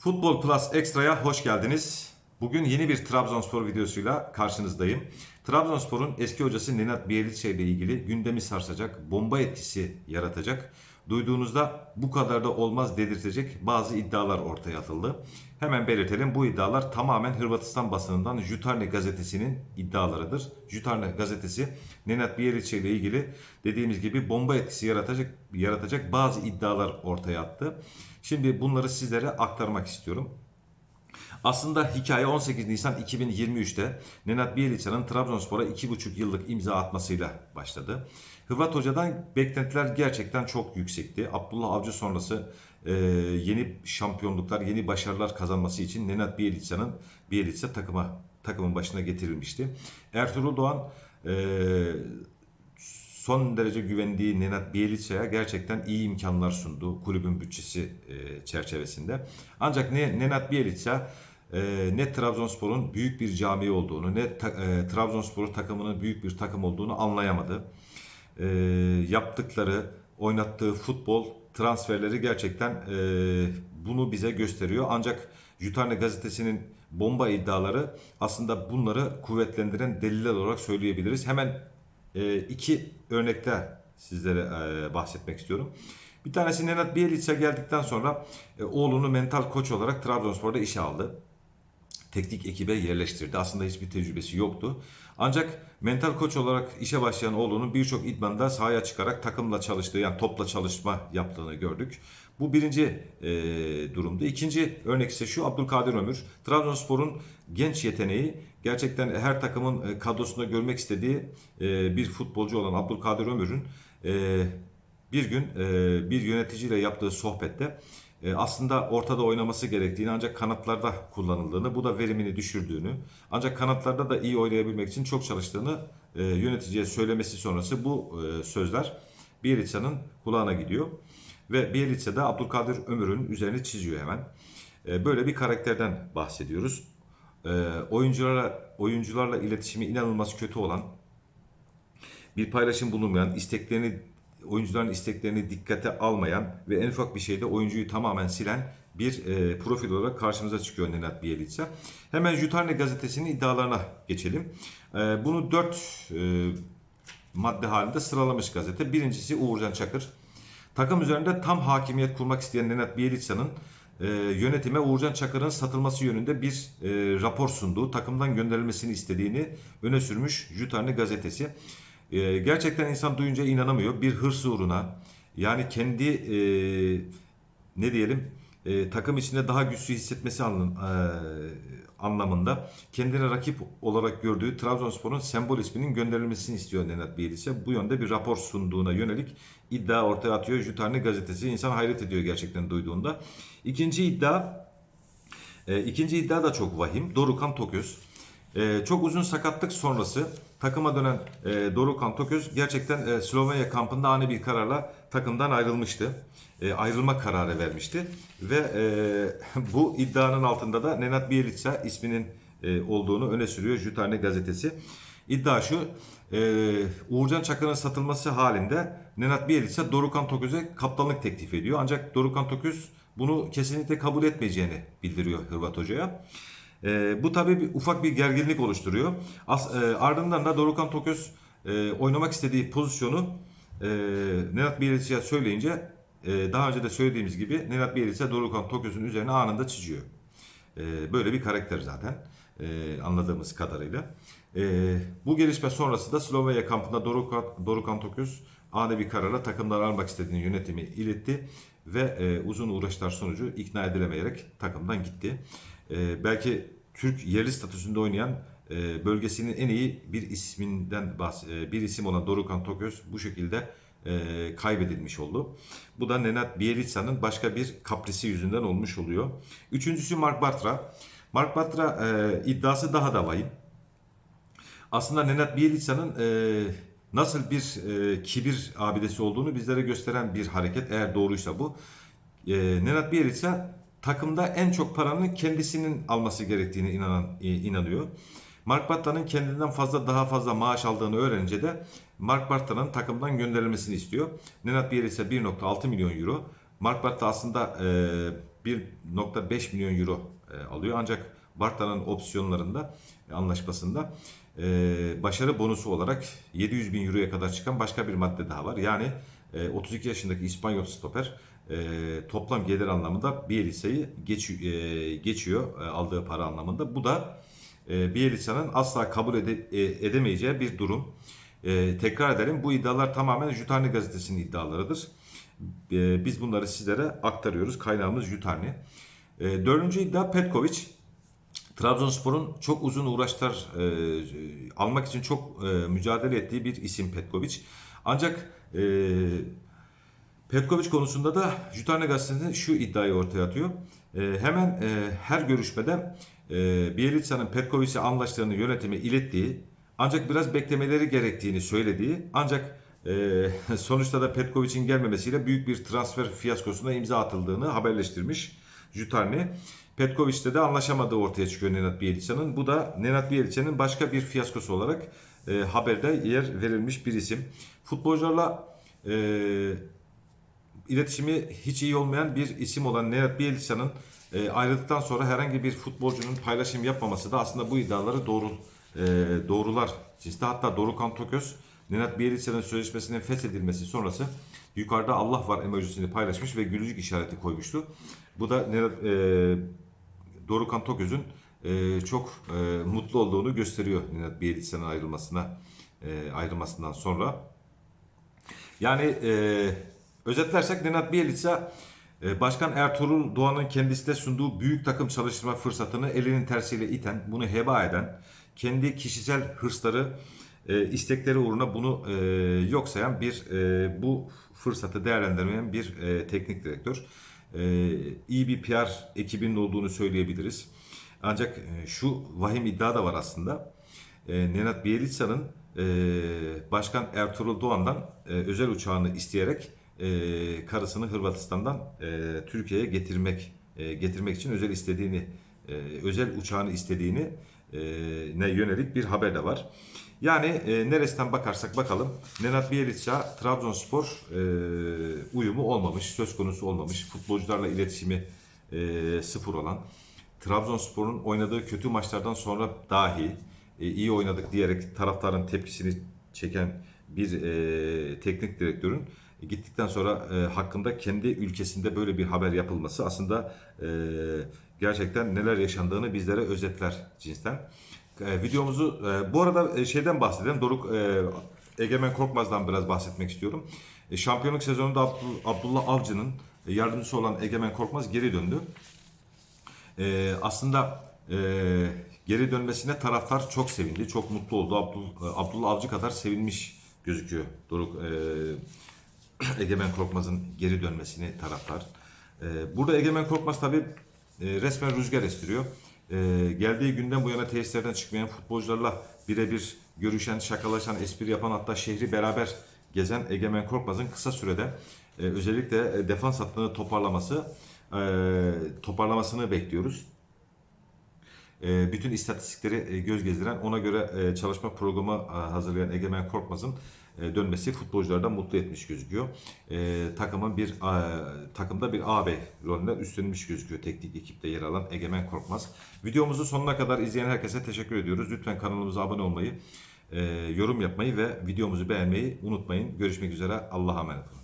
Futbol Plus Extra'ya hoş geldiniz. Bugün yeni bir Trabzonspor videosuyla karşınızdayım. Trabzonspor'un eski hocası Nenad Bielitsa ile ilgili gündemi sarsacak, bomba etkisi yaratacak, duyduğunuzda bu kadar da olmaz dedirtecek bazı iddialar ortaya atıldı. Hemen belirtelim bu iddialar tamamen Hırvatistan basınından Jutarne gazetesinin iddialarıdır. Jutarne gazetesi Nenad Bielitsa ile ilgili dediğimiz gibi bomba etkisi yaratacak yaratacak bazı iddialar ortaya attı. Şimdi bunları sizlere aktarmak istiyorum. Aslında hikaye 18 Nisan 2023'te Nenad Bielitsa'nın Trabzonspor'a 2,5 yıllık imza atmasıyla başladı. Hırvat hocadan beklentiler gerçekten çok yüksekti. Abdullah Avcı sonrası e, yeni şampiyonluklar, yeni başarılar kazanması için Nenad Bielitsa'nın Bielitsa takıma takımın başına getirilmişti. Ertuğrul Doğan e, son derece güvendiği Nenad Bielitsa'ya gerçekten iyi imkanlar sundu kulübün bütçesi e, çerçevesinde. Ancak ne Nenad Bielitsa e, ne Trabzonspor'un büyük bir cami olduğunu ne ta, e, Trabzonspor takımının büyük bir takım olduğunu anlayamadı. E, yaptıkları, oynattığı futbol transferleri gerçekten e, bunu bize gösteriyor. Ancak Jutarne gazetesinin bomba iddiaları aslında bunları kuvvetlendiren deliller olarak söyleyebiliriz. Hemen e, iki örnekte sizlere e, bahsetmek istiyorum. Bir tanesi Nenad Bielitsa geldikten sonra e, oğlunu mental koç olarak Trabzonspor'da işe aldı. Teknik ekibe yerleştirdi. Aslında hiçbir tecrübesi yoktu. Ancak mental koç olarak işe başlayan oğlunun birçok idmanda sahaya çıkarak takımla çalıştığı yani topla çalışma yaptığını gördük. Bu birinci e, durumda. İkinci örnek ise şu Abdülkadir Ömür. Trabzonspor'un genç yeteneği gerçekten her takımın kadrosunda görmek istediği e, bir futbolcu olan Abdülkadir Ömür'ün e, bir gün e, bir yöneticiyle yaptığı sohbette aslında ortada oynaması gerektiğini ancak kanatlarda kullanıldığını, bu da verimini düşürdüğünü, ancak kanatlarda da iyi oynayabilmek için çok çalıştığını e, yöneticiye söylemesi sonrası bu e, sözler Bielitsa'nın kulağına gidiyor. Ve Bielitsa da Abdülkadir Ömür'ün üzerini çiziyor hemen. E, böyle bir karakterden bahsediyoruz. E, oyuncularla oyuncularla iletişimi inanılmaz kötü olan, bir paylaşım bulunmayan, isteklerini oyuncuların isteklerini dikkate almayan ve en ufak bir şeyde oyuncuyu tamamen silen bir e, profil olarak karşımıza çıkıyor Nenad Bielitsa. Hemen Jutarne gazetesinin iddialarına geçelim. E, bunu dört e, madde halinde sıralamış gazete. Birincisi Uğurcan Çakır. Takım üzerinde tam hakimiyet kurmak isteyen Nenad Bielitsa'nın e, yönetime Uğurcan Çakır'ın satılması yönünde bir e, rapor sunduğu, takımdan gönderilmesini istediğini öne sürmüş Jutarne gazetesi. E, gerçekten insan duyunca inanamıyor. Bir hırs uğruna yani kendi e, ne diyelim e, takım içinde daha güçlü hissetmesi anlam, e, anlamında kendine rakip olarak gördüğü Trabzonspor'un sembol isminin gönderilmesini istiyor Nenad Bielitsa. Bu yönde bir rapor sunduğuna yönelik iddia ortaya atıyor. Jutarne gazetesi insan hayret ediyor gerçekten duyduğunda. İkinci iddia e, ikinci iddia da çok vahim. Dorukan Toköz. E, çok uzun sakatlık sonrası takıma dönen e, Dorukan Toköz gerçekten e, Slovenya kampında ani bir kararla takımdan ayrılmıştı. E, ayrılma kararı vermişti. Ve e, bu iddianın altında da Nenad Bielitsa isminin e, olduğunu öne sürüyor Jutarne gazetesi. İddia şu, e, Uğurcan Çakır'ın satılması halinde Nenad Bielitsa Dorukan Toköz'e kaptanlık teklif ediyor. Ancak Dorukan Toköz bunu kesinlikle kabul etmeyeceğini bildiriyor Hırvat Hoca'ya. E, bu tabii bir, ufak bir gerginlik oluşturuyor. As, e, ardından da Dorukan Toköz e, oynamak istediği pozisyonu e, Nenad Bielitsa'ya söyleyince e, daha önce de söylediğimiz gibi Nenad Bielitsa Dorukan Toköz'ün üzerine anında çiziyor. E, böyle bir karakter zaten e, anladığımız kadarıyla. E, bu gelişme sonrası da Slovenya kampında Dorukan, Dorukan Toköz ani bir kararla takımdan almak istediğini yönetimi iletti ve e, uzun uğraşlar sonucu ikna edilemeyerek takımdan gitti. E, belki Türk yerli statüsünde oynayan e, bölgesinin en iyi bir isminden bahs- e, bir isim olan Dorukan Toköz bu şekilde e, kaybedilmiş oldu. Bu da Nenad Bielitsa'nın başka bir kaprisi yüzünden olmuş oluyor. Üçüncüsü Mark Bartra. Mark Bartra e, iddiası daha da vahim. Aslında Nenad Bielitsa'nın e, nasıl bir e, kibir abidesi olduğunu bizlere gösteren bir hareket eğer doğruysa bu. E, Nenad Bielitsa takımda en çok paranın kendisinin alması gerektiğine inanan, e, inanıyor. Mark Bartra'nın kendinden fazla daha fazla maaş aldığını öğrenince de Mark Bartra'nın takımdan gönderilmesini istiyor. Nenad Bielitsa 1.6 milyon euro. Mark Bartra aslında e, 1.5 milyon euro e, alıyor. Ancak Barta'nın opsiyonlarında e, anlaşmasında e, başarı bonusu olarak 700 bin euroya kadar çıkan başka bir madde daha var. Yani e, 32 yaşındaki İspanyol stoper e, toplam gelir anlamında Bielitsa'yı geç, e, geçiyor e, aldığı para anlamında. Bu da e, Bielitsa'nın asla kabul ede- e, edemeyeceği bir durum. E, tekrar edelim bu iddialar tamamen Jutani gazetesinin iddialarıdır. E, biz bunları sizlere aktarıyoruz. Kaynağımız Jutani. E, dördüncü iddia Petkovic. Trabzonspor'un çok uzun uğraşlar e, almak için çok e, mücadele ettiği bir isim Petkovic. Ancak e, Petkovic konusunda da Jutane Gazetesi şu iddiayı ortaya atıyor. E, hemen e, her görüşmede e, Bielitsa'nın Petkovic'e anlaştığını yönetime ilettiği ancak biraz beklemeleri gerektiğini söylediği ancak e, sonuçta da Petkovic'in gelmemesiyle büyük bir transfer fiyaskosuna imza atıldığını haberleştirmiş Jutarni. Petkovic'te de anlaşamadığı ortaya çıkıyor Nenad Bielitsa'nın. Bu da Nenad Bielitsa'nın başka bir fiyaskosu olarak e, haberde yer verilmiş bir isim. Futbolcularla e, iletişimi hiç iyi olmayan bir isim olan Nenad Bielitsa'nın e, ayrıldıktan sonra herhangi bir futbolcunun paylaşım yapmaması da aslında bu iddiaları doğru e, doğrular cinste. Hatta Dorukhan Toköz Nenad Bielitsa'nın sözleşmesinin feshedilmesi sonrası yukarıda Allah var emojisini paylaşmış ve gülücük işareti koymuştu. Bu da Nenad, e, Dorukhan Toköz'ün e, çok e, mutlu olduğunu gösteriyor Nenad Bielitsa'nın ayrılmasına e, ayrılmasından sonra. Yani e, özetlersek Nenad Bielitsa e, Başkan Ertuğrul Doğan'ın kendisi de sunduğu büyük takım çalıştırma fırsatını elinin tersiyle iten, bunu heba eden, kendi kişisel hırsları, e, istekleri uğruna bunu e, yok sayan bir bu fırsatı değerlendirmeyen bir teknik direktör. E, iyi bir PR ekibinin olduğunu söyleyebiliriz. Ancak e, şu vahim iddia da var aslında. E, Nenad Bielitsa'nın e, Başkan Ertuğrul Doğan'dan özel uçağını isteyerek karısını Hırvatistan'dan Türkiye'ye getirmek getirmek için özel istediğini özel uçağını istediğini ne yönelik bir haber de var. Yani e, neresinden bakarsak bakalım Nenad Bielitsa Trabzonspor e, uyumu olmamış, söz konusu olmamış. Futbolcularla iletişimi e, sıfır olan Trabzonspor'un oynadığı kötü maçlardan sonra dahi e, iyi oynadık diyerek taraftarın tepkisini çeken bir e, teknik direktörün gittikten sonra e, hakkında kendi ülkesinde böyle bir haber yapılması aslında e, gerçekten neler yaşandığını bizlere özetler cinsten. E, videomuzu e, bu arada e, şeyden bahsedelim. Doruk e, Egemen Korkmaz'dan biraz bahsetmek istiyorum. E, şampiyonluk sezonunda Abdul- Abdullah Avcı'nın e, yardımcısı olan Egemen Korkmaz geri döndü. Ee, aslında e, geri dönmesine taraftar çok sevindi, çok mutlu oldu. Abdul, Abdullah Avcı kadar sevinmiş gözüküyor Doruk e, Egemen Korkmaz'ın geri dönmesini taraftar. E, burada Egemen Korkmaz tabi resmen rüzgar estiriyor. E, geldiği günden bu yana tesislerden çıkmayan futbolcularla birebir görüşen, şakalaşan, espri yapan hatta şehri beraber gezen Egemen Korkmaz'ın kısa sürede e, özellikle e, defans hattını toparlaması e, toparlamasını bekliyoruz. E, bütün istatistikleri e, göz gezdiren, ona göre e, çalışma programı e, hazırlayan Egemen Korkmaz'ın e, dönmesi futbolculardan mutlu etmiş gözüküyor. E, takımın bir e, takımda bir ağabey rolünden üstlenmiş gözüküyor teknik ekipte yer alan Egemen Korkmaz. Videomuzu sonuna kadar izleyen herkese teşekkür ediyoruz. Lütfen kanalımıza abone olmayı, e, yorum yapmayı ve videomuzu beğenmeyi unutmayın. Görüşmek üzere. Allah'a emanet olun.